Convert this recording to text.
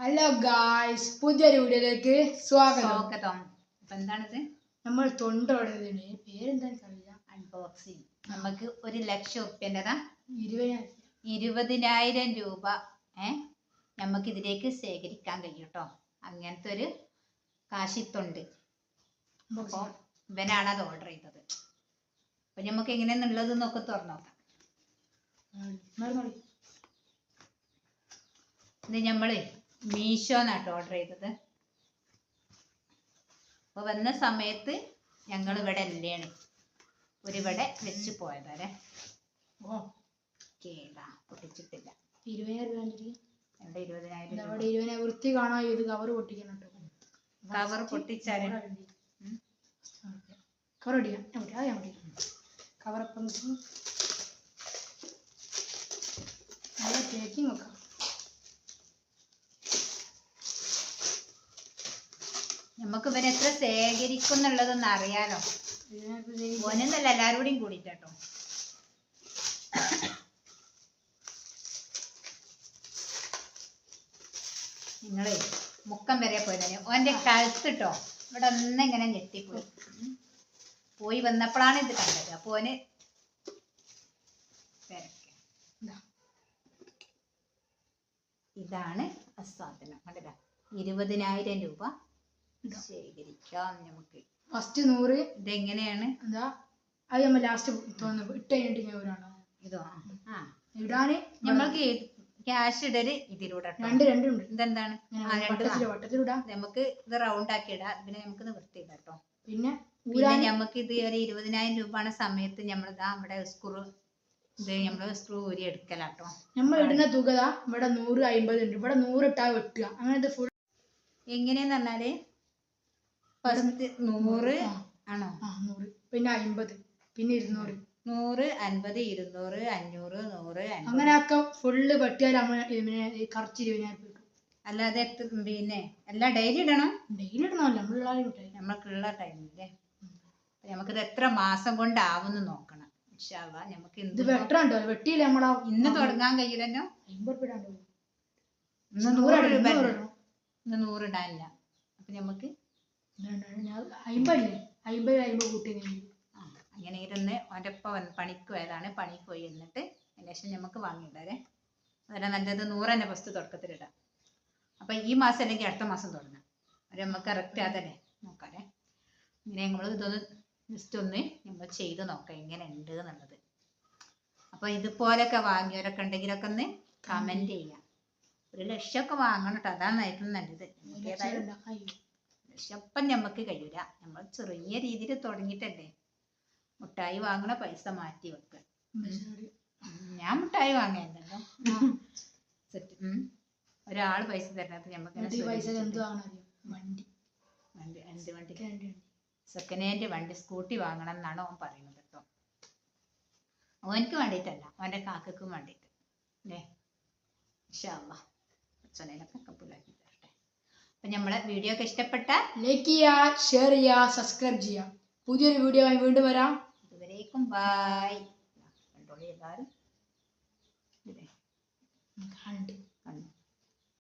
Hello guys പുതിയൊരു വീഡിയോയിലേക്ക് സ്വാഗതം. സ്വാഗതം. അപ്പൊ എന്താണിത്? നമ്മൾ തൊണ്ട ഉടനെ പേരെന്താണെന്ന് അറിയില്ല. അൺബോക്സിങ് നമുക്ക് ഒരു ലക്ഷം ഉറുപ്പ്യന്റെതാ? ഇരുപതിനായിരം. ഇരുപതിനായിരം രൂപ ഏ? നമുക്ക് ഇതിലേക്ക് ശേഖരിക്കാൻ കഴിയും കേട്ടോ അങ്ങനത്തെ ഒരു കാശിത്തുണ്ട് അപ്പോൾ ഇവനാണ് അത് ഓർഡർ ചെയ്തത്. അപ്പൊ നമുക്ക് എങ്ങനെയാന്നുള്ളത് നോക്കി തുറന്നു നോക്കാം. ഇത് നമ്മൾ മീഷോന്നാട്ടോ ഓർഡർ ചെയ്തത്. അപ്പൊ വന്ന സമയത്ത് ഞങ്ങൾ ഇവിടെ അല്ലേണ് ഒരുവിടെ വെച്ച് പോയതാരെ ഓ കേടാ പൊട്ടിച്ചിട്ടില്ല. ഇരുപതിനായിരം രൂപ എവിടെ ഇരുപതിനായിരം രൂപ? അവിടെ ഇരുപതിനായിരം വൃത്തി കാണാൻ ഇത് കവർ പൊട്ടിക്കണം കവർ പൊട്ടിച്ചാൽ. കവർ അപ്പം നല്ല പേക്കിംഗ് വെക്കാം നമുക്ക് ഇവരെ എത്ര ശേഖരിക്കും എന്നുള്ളതൊന്ന് അറിയാലോ. ഓനെന്നല്ല എല്ലാവരും കൂടിയും കൂടിയിട്ടോ നിങ്ങളെ മുക്കം വരെ പോയതന്നെ ഓന്റെ കഴുത്തിട്ടോ ഇവിടെ ഒന്ന് ഇങ്ങനെ ഞെട്ടിപ്പോയി. പോയി വന്നപ്പോഴാണ് ഇത് കണ്ടത്. അപ്പൊ ഓന് ഇതാണ് അസ്വാദനം കണ്ടില്ല ഇരുപതിനായിരം രൂപ. ശേഖരിക്കാം. നമുക്ക് ഫസ്റ്റ് നൂറ്. ഇതെങ്ങനെയാണ്? എന്താ അത് നമ്മൾ ലാസ്റ്റ് തോന്നുന്നു. ഇട്ട് കഴിഞ്ഞിട്ട് ഞാൻ ഒരാണ് ഇതോ? ആ. ഇടാന് നമ്മൾക്ക് ക്യാഷ് ഇടൽ ഇതിലൂടെ. രണ്ട് രണ്ടുണ്ട് ഇതെന്താണ്. വട്ടത്തിലിടാം നമുക്ക് ഇത് റൗണ്ട് ആക്കി ഇടാം. പിന്നെ നമുക്ക് നിവൃത്തി ഇടാം കേട്ടോ പിന്നെ പിന്നെ നമുക്ക് ഇത് ഒരു ഇരുപതിനായിരം രൂപയാണ് സമയത്ത് നമ്മൾ ഇതാ നമ്മുടെ സ്ക്രൂ ഇത് നമ്മൾ സ്ക്രൂ ഊരി എടുക്കലാട്ടോ നമ്മൾ ഇടുന്ന തുക ഇവിടെ നൂറ് അമ്പത് ഉണ്ട്. ഇവിടെ നൂറ് ഇട്ടാ വെട്ടുക. അങ്ങനത്തെ ഫുൾ എങ്ങനെയെന്ന് പറഞ്ഞാൽ ഫസ്റ്റ് നൂറ്. ആണോ? ആ നൂറ്. പിന്നെ അമ്പത് പിന്നെ ഇരുന്നൂറ്. നൂറ് അൻപത് ഇരുന്നൂറ് അഞ്ഞൂറ് നൂറ് അങ്ങനെ ഒക്കെ ഫുള്ള് വെട്ടിയാൽ നമ്മൾ കറച്ച് ഇരുപതിനായിരം രൂപ കിട്ടും അല്ലാതെ പിന്നെ എല്ലാം ഡെയിലി ഇടണം. ഡെയിലി ഇടണമല്ലോ. നമ്മളുള്ള നമ്മൾക്കുള്ള ടൈമില്ലേ നമുക്കിത് എത്ര മാസം കൊണ്ടാവുമെന്ന് നോക്കണം. ഇൻഷാ അള്ളാ നമുക്ക് ഇന്ന് വെട്ടണ്ടോ വെട്ടിയില്ല നമ്മളാ ഇന്ന് തുടങ്ങാൻ കഴിയില്ലല്ലോ. അമ്പത് രൂപ ഇന്ന് നൂറ് രൂപ. ഇന്ന് ഇടാനില്ല. അപ്പൊ നമുക്ക് ഞാൻ കൂട്ടി അങ്ങനെ ഇരുന്ന് ഒപ്പം വന്ന് പണിക്ക് പോയതാണ്. പണിക്ക് പോയി എന്നിട്ട് അതിന് ശേഷം നമുക്ക് വാങ്ങിയിടാരെ അതിനെ നല്ലത് നൂറ് തന്നെ ഫസ്റ്റ് തുടക്കത്തിലിടാം അപ്പൊ ഈ മാസം അല്ലെങ്കിൽ അടുത്ത മാസം തുടങ്ങാം. ഒരു നമുക്ക് കറക്റ്റ് അതല്ലേ നോക്കാലേ ഇങ്ങനെ നമ്മൾ ഇതൊന്ന് ജസ്റ്റ് ഒന്ന് നമ്മൾ ചെയ്ത് നോക്കാം എങ്ങനെ ഉണ്ട് എന്നുള്ളത്. അപ്പൊ ഇതുപോലൊക്കെ വാങ്ങിയവരൊക്കെ ഉണ്ടെങ്കിലൊക്കെ ഒന്ന് കമന്റ് ചെയ്യാം. ഒരു ലക്ഷമൊക്കെ വാങ്ങണം കേട്ടോ. അതാണ് ഏറ്റവും നല്ലത്. ലക്ഷപ്പം നമുക്ക് കഴിയൂല. നമ്മൾ ചെറിയ രീതിയിൽ തുടങ്ങിയിട്ടല്ലേ. മുട്ടായി വാങ്ങണ പൈസ മാറ്റി വെക്കുക ഞാൻ മുട്ടായി സെറ്റ്. ഒരാൾ പൈസ തരണത് നമുക്ക് എന്ത് വണ്ടി. വണ്ടി എന്ത് വണ്ടി? സെക്കൻഡ് ഹാൻഡ് വണ്ടി സ്കൂട്ടി വാങ്ങണം എന്നാണ് ഓൻ പറയുന്നത് കേട്ടോ. ഓനക്ക് വേണ്ടിയിട്ടല്ല. ഓന്റെ കാക്കക്കും വേണ്ടിയിട്ട്. അല്ലേ ഇൻഷാല്ലാ അച്ഛനൊക്കെ കപ്പിലാക്കി അപ്പം നമ്മളെ വീഡിയോ ഒക്കെ ഇഷ്ടപ്പെട്ട ലൈക്ക് ചെയ്യുക ഷെയർ ചെയ്യുക സബ്സ്ക്രൈബ് ചെയ്യുക. പുതിയൊരു വീഡിയോ ആയി വീണ്ടും വരാം. ഇതുവരേക്കും ബായ് കണ്ടോളി എല്ലാവരും ഇതേ. കണ്ട്.